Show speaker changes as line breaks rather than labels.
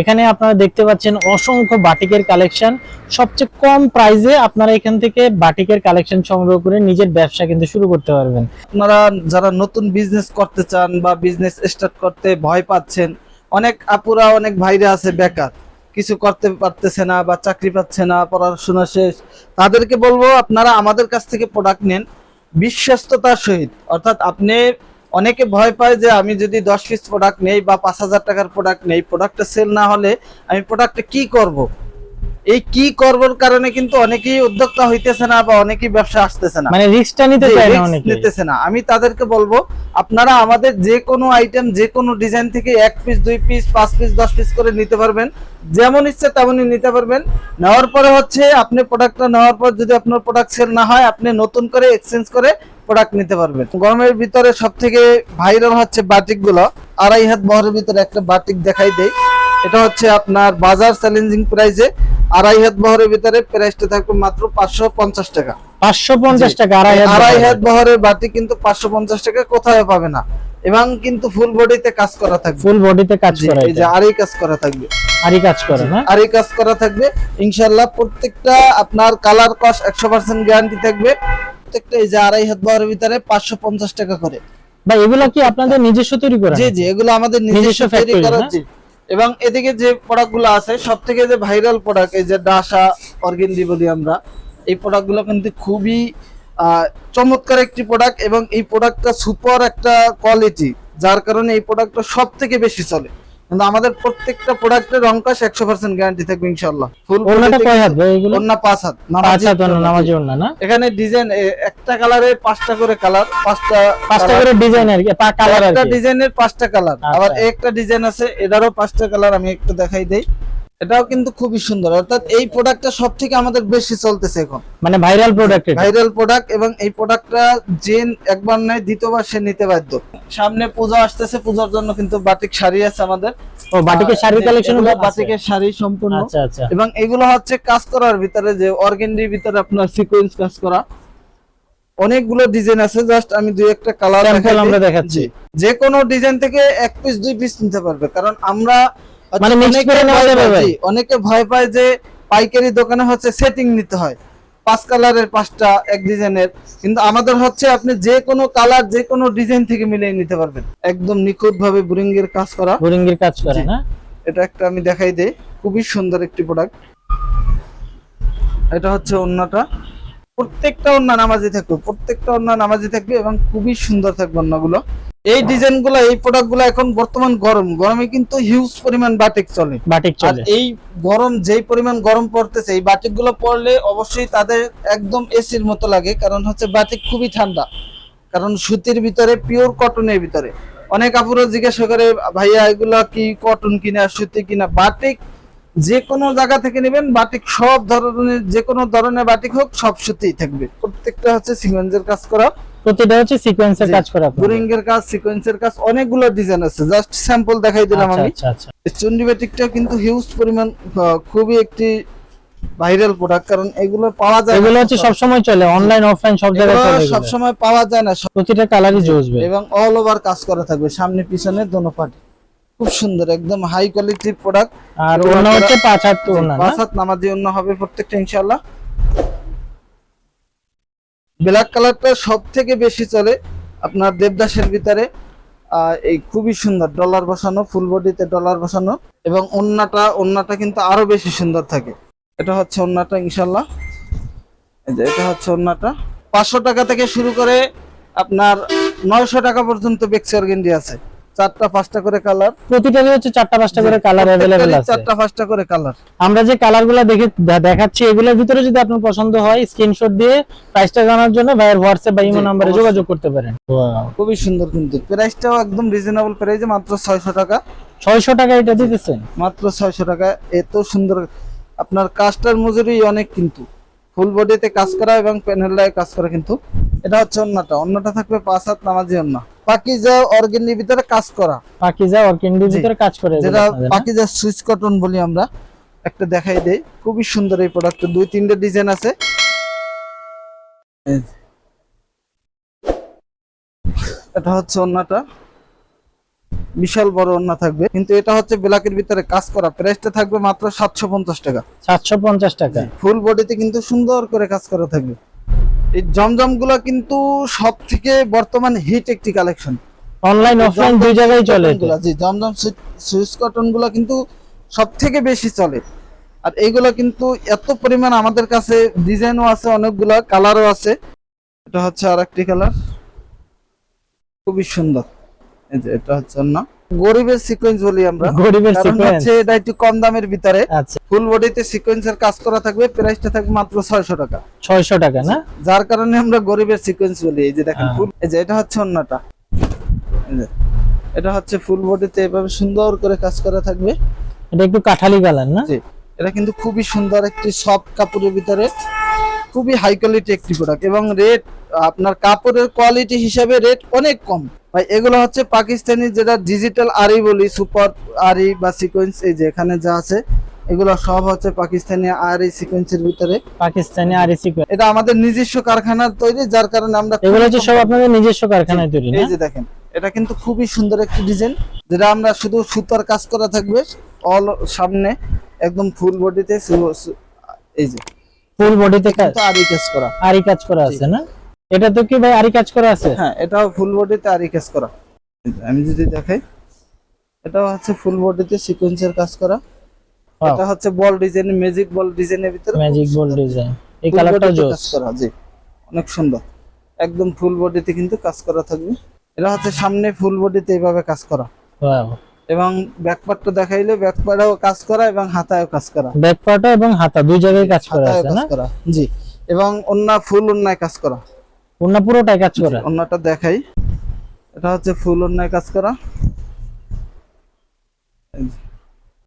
এখানে আপনারা দেখতে পাচ্ছেন অসংখ্য বাটিকের কালেকশন। সবচেয়ে কম প্রাইসে আপনারা এখান থেকে বাটিকের কালেকশন সংগ্রহ করে নিজের ব্যবসা কিন্তু শুরু করতে পারবেন।
আপনারা যারা নতুন বিজনেস করতে চান বা বিজনেস স্টার্ট করতে ভয় পাচ্ছেন, অনেক আপুরা, অনেক ভাইরা আছে বেকার, কিছু করতে পারতেছে না বা চাকরি পাচ্ছে না, পড়াশোনা শেষ, তাদেরকে বলব আপনারা আমাদের কাছ থেকে প্রোডাক্ট নেন, বিশ্বস্ততার সহিত। অর্থাৎ আপনি অনেকে ভয় পায় যে আমি যদি দশ পিস প্রোডাক্ট নেই বা পাঁচ হাজার টাকার প্রোডাক্ট নেই প্রোডাক্টটা সেল না হলে আমি প্রোডাক্টটা কি করব। এই কি করবার কারণে কিন্তু অনেকেই উদ্যোক্তা হইতেছে না বা অনেকেই ব্যবসা আসতেছে না।
মানে রিস্কটা নিতে চায় না অনেকে
নিতেছে না। আমি তাদেরকে বলব আপনারা আমাদের যে কোনো আইটেম যে কোনো ডিজাইন থেকে এক পিস দুই পিস পাঁচ পিস দশ পিস করে নিতে পারবেন। যেমন ইচ্ছে তেমনই নিতে পারবেন। নেওয়ার পরে হচ্ছে আপনি প্রোডাক্টটা নেওয়ার পর যদি আপনার প্রোডাক্ট সেল না হয় আপনি নতুন করে এক্সচেঞ্জ করে প্রোডাক্ট নিতে পারবেন। গরমের ভিতরে সব থেকে ভাইরাল হচ্ছে বাটিকগুলো আড়াই হাত বহরের ভিতরে একটা বাটিক দেখাই দেই। এটা হচ্ছে আপনার বাজার চ্যালেঞ্জিং প্রাইসে আড়াই হাত বহরের ভিতরে প্রাইসটা থাকবে মাত্র পাঁচশো পঞ্চাশ টাকা।
পাঁচশো পঞ্চাশ টাকা আড়াই হাত বহরের।
বাটি কিন্তু পাঁচশো পঞ্চাশ টাকা কোথায় পাবে না। এবং কিন্তু ফুল বডিতে কাজ করা থাকবে।
ফুল বডিতে কাজ করা
এই যে আরই কাজ করা থাকবে।
আরই কাজ করে না?
আরই কাজ করা থাকবে। ইনশাল্লাহ প্রত্যেকটা আপনার কালার কস একশো পার্সেন্ট গ্যারান্টি থাকবে। প্রত্যেকটা এই যে আড়াই হাত বহরের ভিতরে পাঁচশো পঞ্চাশ টাকা করে।
বা এগুলো কি আপনাদের নিজস্ব তৈরি করা
জি জি এগুলো আমাদের
নিজস্ব
তৈরি করা জি এবং এদিকে যে প্রোডাক্টগুলো আছে সব থেকে যে ভাইরাল প্রোডাক্ট এই যে ডাসা অর্গেন্ডি বলি আমরা এই প্রোডাক্টগুলো কিন্তু খুবই চমৎকার একটি প্রোডাক্ট এবং এই প্রোডাক্টটা সুপার একটা কোয়ালিটি যার কারণে এই প্রোডাক্টটা সব থেকে বেশি চলে। কিন্তু আমাদের প্রত্যেকটা প্রোডাক্টের রংকাশ একশো পার্সেন্ট গ্যারান্টি থাকবে ইনশাল্লাহ ফুল
ওড়নাটা কয় হাত ভাই এগুলো?
অন্য পাঁচ হাত
পাঁচ হাত
ওড়না
নামাজি। ওড়না না?
এখানে ডিজাইন একটা কালারে পাঁচটা করে কালার পাঁচটা
পাঁচটা করে ডিজাইন আর কি পা কালার
একটা ডিজাইনের পাঁচটা কালার
আচ্ছা।
আবার একটা ডিজাইন আছে এটারও পাঁচটা কালার আমি একটু দেখাই দেই। এটাও কিন্তু খুবই সুন্দর। অর্থাৎ এই প্রোডাক্টটা সব থেকে আমাদের বেশি চলতেছে এখন।
মানে ভাইরাল প্রোডাক্ট
ভাইরাল প্রোডাক্ট এবং এই প্রোডাক্টটা যে একবার নয় দ্বিতীয়বার সে নিতে বাধ্য। সামনে পূজা আসতেছে পূজার জন্য কিন্তু বাটিক শাড়ি আছে আমাদের।
ও বাটিকের শাড়ি কালেকশন
বাটিকের শাড়ি সম্পূর্ণ।
আচ্ছা আচ্ছা।
এবং এগুলো হচ্ছে কাজ করার ভিতরে যে অর্গেন্ডির ভিতরে আপনার সিকোয়েন্স কাজ করা। অনেকগুলো ডিজাইন আছে জাস্ট আমি দুই একটা কালার
আমরা দেখাচ্ছি।
যে কোনো ডিজাইন থেকে এক পিস দুই পিস নিতে পারবে। কারণ আমরা
মানে
অনেকে
করে নেওয়া যাবে ভাই?
অনেকে ভয় পায় যে পাইকারি দোকানে হচ্ছে সেটিং নিতে হয়। পাঁচ কালারের পাঁচটা এক ডিজাইনের। কিন্তু আমাদের হচ্ছে আপনি যে কোনো কালার যে কোনো ডিজাইন থেকে মিলিয়ে নিতে পারবেন। একদম নিখুঁত ভাবে বুরিং এর কাজ করা।
বোরিং এর কাজ করে। না?
এটা একটা আমি দেখাই দেই। খুবই সুন্দর একটি প্রোডাক্ট এটা হচ্ছে ওন্নাটা। প্রত্যেকটা ওন্না নামাজি থাকবে প্রত্যেকটা ওন্না নামাজি থাকবে এবং খুবই সুন্দর থাকবে ওন্নাগুলো। এই ডিজাইনগুলো এই প্রোডাক্টগুলো এখন বর্তমান গরম। গরমে কিন্তু হিউজ পরিমাণ বাটিক চলে।
বাটিক চলে।
এই গরম যেই পরিমাণ গরম পড়তেছে এই বাটিকগুলো পরলে অবশ্যই তাদের একদম এসির মতো লাগে কারণ হচ্ছে বাটিক খুবই ঠান্ডা। কারণ সুতির ভিতরে পিওর কটনের ভিতরে। অনেক আপুরো জিজ্ঞাসা করে ভাইয়া এগুলা কি কটন কিনা সুতি কিনা? বাটিক যে কোনো জায়গা থেকে নেবেন বাটিক সব ধরনের যে কোনো ধরনের বাটিক হোক সব সুতিই থাকবে। প্রত্যেকটা হচ্ছে সিকোয়েন্সের কাজ করা।
প্রতিটা হচ্ছে সিকোয়েন্সের কাজ করা
এর কাজ সিকোয়েন্সের কাজ অনেকগুলো ডিজাইন আছে। জাস্ট স্যাম্পল দেখাই দিলাম
আচ্ছা
আমি।
আচ্ছা আচ্ছা।
চন্ডি কিন্তু হিউজ পরিমাণ খুবই একটি ভাইরাল প্রোডাক্ট কারণ এগুলো পাওয়া যায়
এগুলো হচ্ছে সব সময় চলে অনলাইন অফলাইন সব জায়গায় চলে এগুলো।
সবসময় পাওয়া যায় না
প্রতিটা কালারই জোসবে।
এবং অল ওভার কাজ করা থাকবে সামনে পিছনে দোনো পার্টি। খুব সুন্দর একদম হাই কোয়ালিটির প্রোডাক্ট
আর অন্য হচ্ছে
যারা-
পাঁচ হাত ওড়না না?
পাঁচ হাত নামাজি অন্য হবে প্রত্যেকটা ইনশাল্লাহ ব্ল্যাক কালারটা সব থেকে বেশি চলে আপনার দেবদাসের ভিতরে। এই খুবই সুন্দর, ডলার বসানো, ফুল বডিতে ডলার বসানো এবং অন্যটা অন্যটা কিন্তু আরও বেশি সুন্দর থাকে। এটা হচ্ছে অন্যটা ইনশাল্লাহ এটা হচ্ছে অন্যটা পাঁচশো টাকা থেকে শুরু করে আপনার নয়শো টাকা পর্যন্ত বেক্সি অর্গেন্ডি আছে। চারটা পাঁচটা করে কালার
প্রতিটারই হচ্ছে চারটা পাঁচটা করে কালার অ্যাভেলেবেল আছে।
চারটা পাঁচটা করে কালার
আমরা যে কালারগুলো দেখে দেখাচ্ছি এগুলোর ভিতরে যদি আপনার পছন্দ হয় স্ক্রিনশট দিয়ে প্রাইসটা জানার জন্য ভাইয়ের হোয়াটসঅ্যাপ বা ইমো নাম্বারে যোগাযোগ করতে পারেন।
খুবই সুন্দর কিন্তু। প্রাইসটাও একদম রিজনেবল প্রাইসে মাত্র ছয়শো টাকা।
ছয়শো টাকা এটা দিতেছেন?
মাত্র ছয়শো টাকা। এত সুন্দর। আপনার কাজটার মজুরি অনেক কিন্তু। ফুল বডিতে কাজ করা এবং প্যানেল প্যানেলায় কাজ করা কিন্তু। এটা হচ্ছে অন্যটা। অন্যটা থাকবে পাঁচ হাত নামাজি অন্য। পাকিজা অর্গেনির ভিতরে কাজ করা।
পাকিজা অর্কিন্ডির
জি।
ভিতরে কাজ করে
যেটা পাকিজা সুইচ কটন বলি আমরা। একটা দেখাই দেই। খুবই সুন্দর এই প্রোডাক্ট দুই তিনটে ডিজাইন আছে। এটা হচ্ছে অন্যটা। বিশাল বড় ওন্না থাকবে। কিন্তু এটা হচ্ছে ব্ল্যাকের ভিতরে কাজ করা। প্রাইসটা থাকবে মাত্র সাতশো পঞ্চাশ টাকা।
সাতশো পঞ্চাশ টাকা।
ফুল বডিতে কিন্তু সুন্দর করে কাজ করা থাকবে। এই জমজমগুলো কিন্তু সব থেকে বর্তমান হিট একটি কালেকশন
অনলাইন অফলাইন দুই জায়গায় চলে।
জি জমজম সুইচ কটনগুলো কিন্তু সব থেকে বেশি চলে। আর এইগুলো কিন্তু এত পরিমাণ আমাদের কাছে ডিজাইনও আছে অনেকগুলো কালারও আছে। এটা হচ্ছে আর একটি কালার খুবই সুন্দর। এই যে এটা হচ্ছে না গরিবের সিকোয়েন্স বলি আমরা।
গরিবের সিকোয়েন্স
হচ্ছে এটা একটু কম দামের ভিতরে।
আচ্ছা।
ফুল বডিতে সিকোয়েন্সের কাজ করা থাকবে প্রাইসটা থাকবে মাত্র ছয়শো টাকা।
ছয়শো টাকা না?
যার কারণে আমরা গরিবের সিকোয়েন্স বলি। এই যে দেখেন
হ্যাঁ।
ফুল এই যে এটা হচ্ছে অন্যটা। এটা হচ্ছে ফুল বডিতে এভাবে সুন্দর করে কাজ করা থাকবে।
এটা একটু কাঠালি কালার না?
এটা কিন্তু খুবই সুন্দর একটি সফট কাপড়ের ভিতরে খুবই হাই কোয়ালিটি একটি প্রোডাক্ট এবং রেট আপনার কাপড়ের কোয়ালিটি হিসাবে রেট অনেক কম। ভাই এগুলো হচ্ছে পাকিস্তানি যেটা ডিজিটাল আরি বলি সুপার আরি বা সিকোয়েন্স এই যে এখানে যা আছে এগুলো সব হচ্ছে পাকিস্তানি আরি সিকোয়েন্সের ভিতরে।
পাকিস্তানি আর সিকোয়েন্স
এটা আমাদের নিজস্ব কারখানার তৈরি যার কারণে আমরা
এগুলো হচ্ছে সব আপনাদের নিজস্ব কারখানায় তৈরি
এই যে দেখেন এটা কিন্তু খুবই সুন্দর একটি ডিজাইন যেটা আমরা শুধু সুতার কাজ করা থাকবে অল সামনে একদম ফুল বডিতে এই যে।
ফুল বডিতে কাজ?
আরি কাজ করা।
আরি কাজ করা আছে না? এটা তো কি ভাই আরি কাজ করা আছে?
হ্যাঁ এটাও ফুল বডিতে আরি কাজ করা। আমি যদি দেখাই এটাও হচ্ছে ফুল বডিতে সিকোয়েন্সের কাজ করা। এটা হচ্ছে বল ডিজাইন ম্যাজিক বল ডিজাইনের ভিতরে
ম্যাজিক গোল্ড ডিজাইন এই কালারটাও জোস।
কাজ করা জি। অনেক সুন্দর। একদম ফুল বডিতে কিন্তু কাজ করা থাকবে। এটা হচ্ছে সামনে ফুল বডিতে এইভাবে কাজ করা।
ওয়াও
এবং ব্যাক পার্টটা দেখাইলে ব্যাক পার্টেও কাজ করা এবং হাতায়ও কাজ করা।
ব্যাক পার্টও এবং হাতা দুই জায়গায় কাজ করা আছে না?
জি। এবং অন্য ফুল অন্যায় কাজ করা।
ওনা পুরোটাই কাজ করা?
অন্যটা দেখাই। এটা হচ্ছে ফুল অন্যায় কাজ করা।